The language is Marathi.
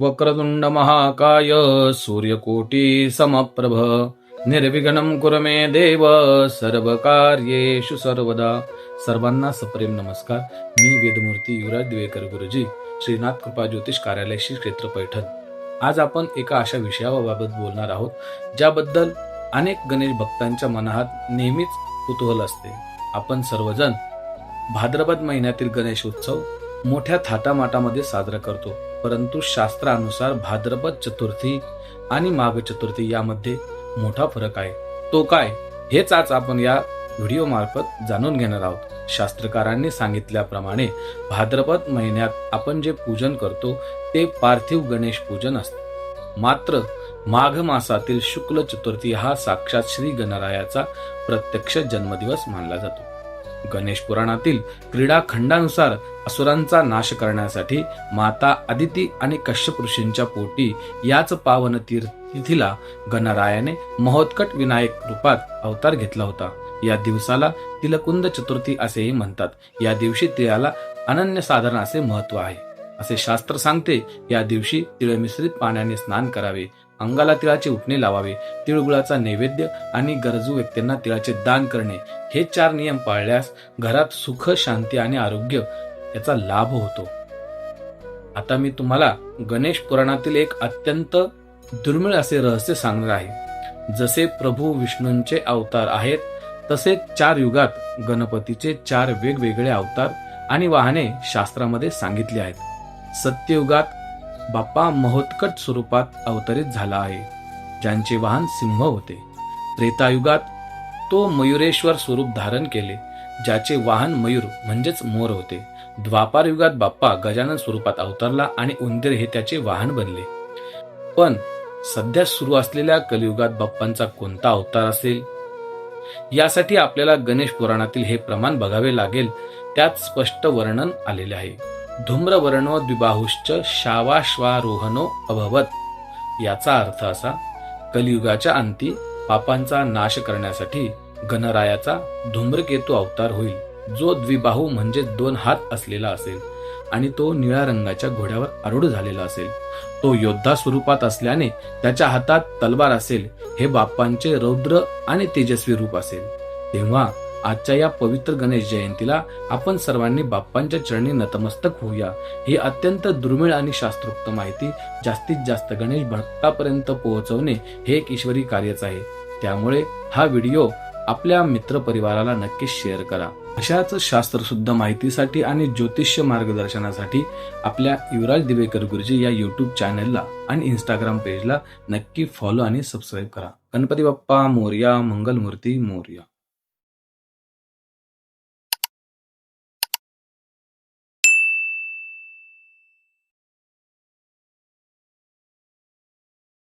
वक्रतुण्ड महाकाय सूर्यकोटी समप्रभ निर्विघ्नं कुर मे देव सर्व कार्येषु सर्वदा। सर्वांना सप्रेम नमस्कार. मी वेदमूर्ती युवराज दिवेकर गुरुजी श्रीनाथ कृपा ज्योतिष कार्यालय श्री क्षेत्र पैठण. आज आपण एका अशा विषयाबाबत बोलणार आहोत ज्याबद्दल अनेक गणेश भक्तांच्या मनात नेहमीच कुतूहल असते. आपण सर्वजण भाद्रपद महिन्यातील गणेश उत्सव मोठ्या थाटामाटामध्ये साजरा करतो. परंतु शास्त्रानुसार भाद्रपद चतुर्थी आणि माघ चतुर्थी यामध्ये मोठा फरक आहे. तो काय? हेच आज आपण या व्हिडिओ मार्फत जाणून घेणार आहोत. शास्त्रकारांनी सांगितल्याप्रमाणे भाद्रपद महिन्यात आपण जे पूजन करतो ते पार्थिव गणेश पूजन असते. मात्र माघ मासातील शुक्ल चतुर्थी हा साक्षात श्री गणरायाचा प्रत्यक्ष जन्मदिवस मानला जातो. गणेश पुराणातील क्रीडा खंडानुसार असुरांचा नाश करण्यासाठी माता आदिती आणि कश्यप ऋषींच्या पोटी याच पावन तीर्थ तिथीला गणरायाने महोत्कट विनायक रूपात अवतार घेतला होता. या दिवसाला तिलकुंद चतुर्थी असेही म्हणतात. या दिवशी तिळाला अनन्य साधारण असे महत्त्व आहे. असे शास्त्र सांगते या दिवशी तिळ मिश्रित पाण्याने स्नान करावे. अंगाला तिळाचे उठणे लावावे तिळगुळाचा नैवेद्य आणि गरजू व्यक्तींना तिळाचे दान करणे हे चार नियम पाळल्यास घरात सुख शांती आणि आरोग्य याचा लाभ होतो. आता मी तुम्हाला गणेश पुराणातील एक अत्यंत दुर्मिळ असे रहस्य सांगणार आहे. जसे प्रभू विष्णूंचे अवतार आहेत तसे चार युगात गणपतीचे चार वेगवेगळे अवतार आणि वाहने शास्त्रामध्ये सांगितले आहेत. सत्ययुगात बाप्पा महोत्कट स्वरूपात अवतरित झाला आहे. ज्यांचे वाहन सिंह होते. त्रेतायुगात तो मयुरेश्वर स्वरूप धारण केले ज्याचे वाहन मयूर म्हणजेच मोर होते. द्वापार युगात बाप्पा गजानन स्वरूपात अवतरला आणि उंदीर हे त्याचे वाहन बनले. पण सध्या सुरू असलेल्या कलियुगात बाप्पांचा कोणता अवतार असेल? यासाठी आपल्याला गणेश पुराणातील हे प्रमाण बघावे लागेल त्यात स्पष्ट वर्णन आलेले आहे. धूम्रवर्णो द्विबाहुश्च शावाश्वारोहणो अभवत. याचा अर्थ असा कलियुगाच्या अंती पापांचा नाश करण्यासाठी गणरायाचा धूम्रकेतू अवतार होईल. जो द्विबाहू म्हणजे दोन हात असलेला असेल आणि तो निळ्या रंगाच्या घोड्यावर आरूढ झालेला असेल. तो योद्धा स्वरूपात असल्याने त्याच्या हातात तलवार असेल हे बाप्पांचे रौद्र आणि तेजस्वी रूप असेल. तेव्हा आजच्या या पवित्र गणेश जयंतीला आपण सर्वांनी बाप्पांच्या चरणी नतमस्तक होऊया. ही अत्यंत दुर्मिळ आणि शास्त्रोक्त माहिती जास्तीत जास्त गणेश भक्तापर्यंत पोहोचवणे हे एक ईश्वरी कार्यच आहे. त्यामुळे हा व्हिडिओ आपल्या मित्र परिवाराला नक्की शेअर करा. अशाच शास्त्रशुद्ध माहितीसाठी आणि ज्योतिष्य मार्गदर्शनासाठी आपल्या युवराज दिवेकर गुरुजी या यूट्यूब चॅनलला आणि इंस्टाग्राम पेजला नक्की फॉलो आणि सबस्क्राईब करा. गणपती बाप्पा मोर्या मंगलमूर्ती मोर्या.